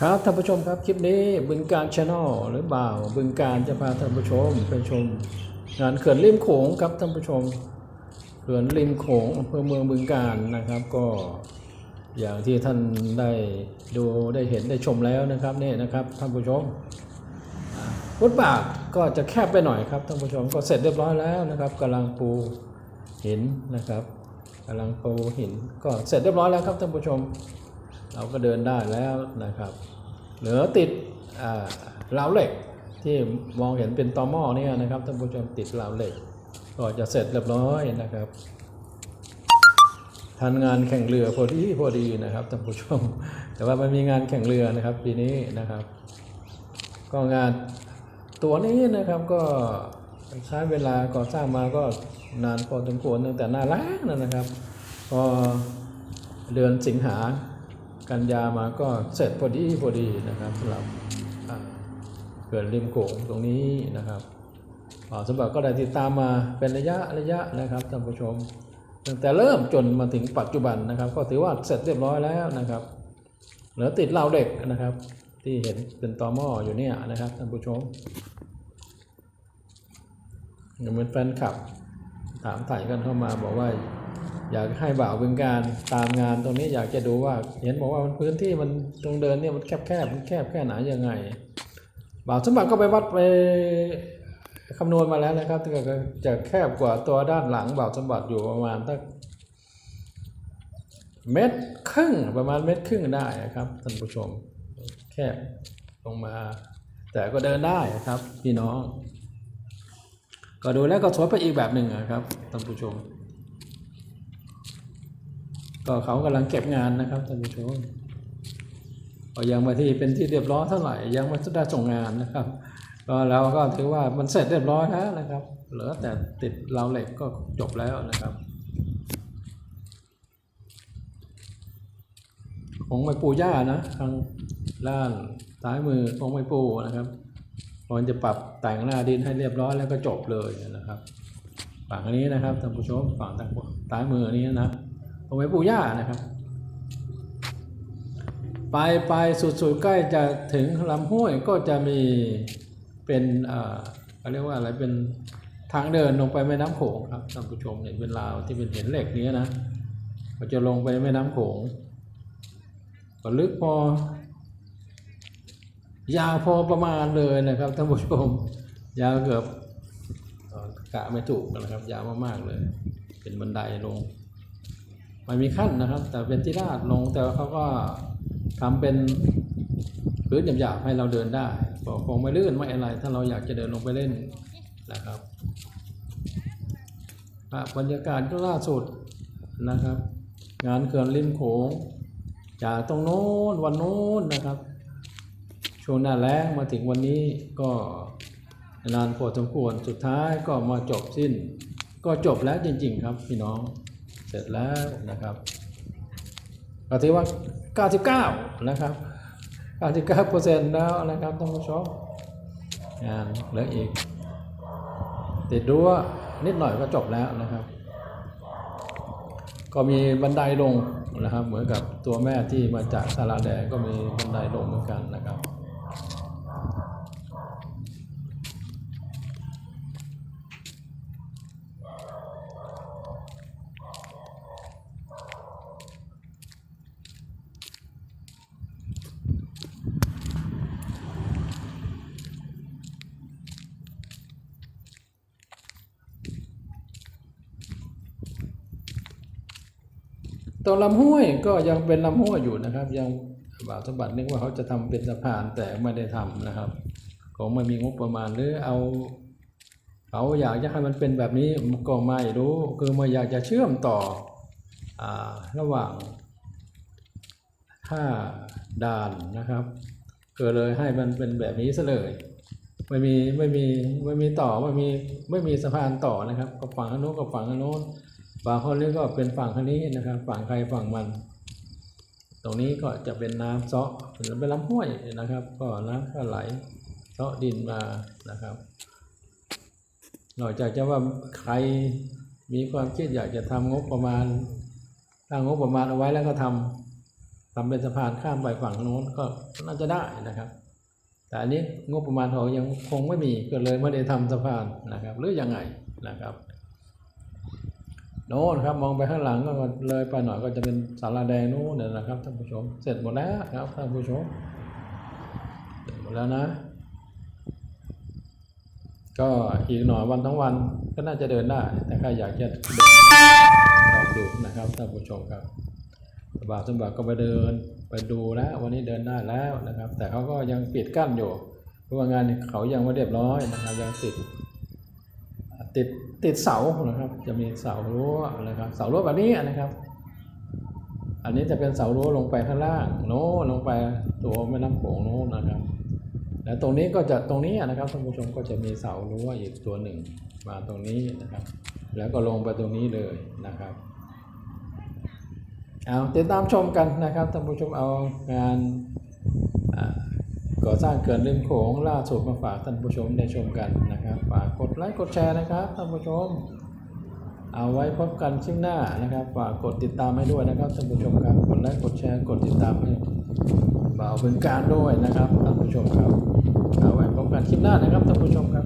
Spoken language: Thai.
ครับท่านผู้ชมครับคลิปนี้บึงการชาแนลหรือบ่าวบึงการจะพาท่านผู้ชมไปชมงานเขื่อนริมโขงครับท่านผู้ชมเขื่อนริมโขงอำเภอเมืองบึงการนะครับ ก็อย่างที่ท่านได้ดูได้เห็นได้ชมแล้วนะครับนี่นะครับท่านผู้ชมฟุตบาทก็จะแคบไปหน่อยครับท่านผู้ชมก็เสร็จเรียบร้อยแล้วนะครับกำลังปูหินนะครับกำลังปูหินก็เสร็จเรียบร้อยแล้วครับท่านผู้ชม เราก็เดินได้แล้วนะครับ เหลือติดราวเหล็กที่มองเห็นเป็นตอหม้อเนี่ยนะครับท่านผู้ชมติดราวเหล็ก ก็จะเสร็จเรียบร้อยนะครับทันงานแข่งเรือพอดีพอดีนะครับท่านผู้ชม แต่ว่ามันมีงานแข่งเรือนะครับปีนี้นะครับ ก็งานตัวนี้นะครับก็ใช้เวลาก่อสร้างมาก็นานพอสมควรตั้งแต่หน้าแล้งนะนนะครับ พอเดือนสิงหา กันยามาก็เสร็จพอดีพอดีนะครับสำหรับเขื่อนริมโขงตรงนี้นะครับสำหรับก็ได้ติดตามมาเป็นระยะระยะนะครับท่านผู้ชมตั้งแต่เริ่มจนมาถึงปัจจุบันนะครับ ก็ถือว่าเสร็จเรียบร้อยแล้วนะครับเหลือติดราเด็กนะครับ ที่เห็นเป็นตอหม้ออยู่เนี่ยนะครับท่านผู้ชมเหมือนแฟนคลับถามถ่ายกันเข้ามาบอกว่า อยากให้บ่าวเป็นการตามงานตรงนี้อยากจะดูว่า เห็นบอกว่ามันพื้นที่มันตรงเดินเนี่ยมันแคบแคบมันแคบแค่ไหนยังไง บ่าวสมบัติก็ไปวัดไปคำนวณมาแล้วนะครับก็จะแคบกว่าตัวด้านหลังบ่าวสมบัติอยู่ประมาณตั้งเม็ดครึ่งประมาณเม็ดครึ่งได้นะครับท่านผู้ชมแคบลงมา แต่ก็เดินได้ครับพี่น้อง ก็ดูแล้วก็สวยไปอีกแบบหนึ่งนะครับท่านผู้ชม ก็เขากำลังเก็บงานนะครับท่านผู้ชมก็ยังมาที่เป็นที่เรียบร้อยเท่าไหร่ยังไม่ได้ส่งงานนะครับก็เราก็ถือว่ามันเสร็จเรียบร้อยแล้วนะครับ เหลือแต่ติดราวเหล็กก็จบแล้วนะครับคงไม่ปูหญ้านะทางด้านซ้ายมือคงไม่ปูนะครับพอจะปรับแต่งหน้าดินให้เรียบร้อยแล้วก็จบเลยนะครับ ฝั่งอันนี้นะครับท่านผู้ชมฝั่งทางซ้ายมือนี้นะ คงไม่ปูหญ้านะครับ ไปไปสุดๆใกล้จะถึงลำห้วยก็จะมีเป็นเอ่อเขาเรียกว่าอะไรเป็นทางเดินลงไปแม่น้ำโขงครับท่านผู้ชมเห็นเป็นราวที่เป็นเห็นเหล็กนี้นะก็จะลงไปแม่น้ำโขงก็ลึกพอยาวพอประมาณเลยนะครับท่านผู้ชมยาวเกือบกะไม่ถูกนะครับ ยาวมากๆเลย เป็นบันไดลง ไม่มีขั้นนะครับ แต่เป็นที่ลาดลงแต่เขาก็ทำเป็นพื้นหยาบๆให้เราเดินได้ก็คงไม่ลื่นไม่อะไร ถ้าเราอยากจะเดินลงไปเล่นนะครับบรรยากาศก็ล่าสุดนะครับ งานเขื่อนริมโขงจากตรงโน้นวันโน้นนะครับ ช่วงหน้าแล้งมาถึงวันนี้ก็นานพอสมควรสุดท้ายก็มาจบสิ้น ก็จบแล้วจริง ๆ ครับพี่น้อง เสร็จแล้วนะครับก็ถือว่า 99 นะครับ 99เปอร์เซ็นต์แล้วนะครับท่านผู้ชมงานเหลืออีก ติดรั้วนิดหน่อยก็จบแล้วนะครับ ก็มีบันไดลงนะครับ เหมือนกับตัวแม่ที่มาจากสาราแดงก็มีบันไดลงเหมือนกันนะครับ ตรงลำห้วยก็ยังเป็นลำห้วยอยู่นะครับ ยังบ่าวสมบัตินึกว่าเขาจะทำเป็นสะพานแต่ไม่ได้ทำนะครับคงไม่มีงบประมาณหรือเอาเขาอยากจะให้มันเป็นแบบนี้ก็ไม่รู้คือไม่อยากจะเชื่อมต่ออระหว่างท่าด่านนะครับก็เลยให้มันเป็นแบบนี้ซะเลยไม่มีไม่มีไม่มีต่อไม่มีไม่มีสะพานต่อนะครับกับฝั่งโน้นกับฝั่งโน้น ฝั่งคนนี้ก็เป็นฝั่งข้างนี้นะครับ ฝั่งใครฝั่งมัน ตรงนี้ก็จะเป็นน้ำเซาะเป็นลำห้วยนะครับ ก็น้ำก็ไหลเซาะดินมานะครับนอกจากจะว่าใครมีความคิดอยากจะทำงบประมาณตั้งงบประมาณเอาไว้แล้วก็ททำเป็นสะพานข้ามไปฝั่งโน้นก็น่าจะได้นะครับ แต่อันนี้งบประมาณเขายังคงไม่มีก็เลยไม่ได้ทำสะพานนะครับ หรือยังไงนะครับ โน้นครับมองไปข้างหลังก็เลยไปหน่อยก็จะเป็นศาลาแดงนู้นนะครับท่านผู้ชม เสร็จหมดแล้วครับท่านผู้ชมเสร็จหมดแล้วนะ ก็อีกหน่อยวันทั้งวันก็น่าจะเดินได้แต่ใครอยากจะเดินลองดูนะครับท่านผู้ชมครับสบายสมบัติก็ไปเดินไปดูแล้ววันนี้เดินได้แล้วนะครับ แต่เขาก็ยังปิดกั้นอยู่เพราะว่างานเขายังไม่เรียบร้อยนะครับยังติด ติดติดเสานะครับ จะมีเสารั้วนะครับ เสารั้วแบบนี้นะครับ อันนี้จะเป็นเสารั้วลงไปข้างล่างโน้ลงไปตัวแม่น้ำโขงโน้นนะครับ แล้วตรงนี้ก็จะตรงนี้นะครับท่านผู้ชมก็จะมีเสารั้วอีกตัวหนึ่งมาตรงนี้นะครับ แล้วก็ลงไปตรงนี้เลยนะครับเอาติดตามชมกันนะครับท่านผู้ชมเอางาน ก่อสร้างเกินริมโขงล่าสุดมาฝากท่านผู้ชมได้ชมกันนะครับฝากกดไลค์กดแชร์นะครับท่านผู้ชม เอาไว้พบกันคลิปหน้านะครับฝากกดติดตามให้ด้วยนะครับท่านผู้ชมครับกดไลค์กดแชร์กดติดตามให้บ่าวบึงการด้วยนะครับท่านผู้ชมครับ เอาไว้พบกันคลิปหน้านะครับท่านผู้ชมครับ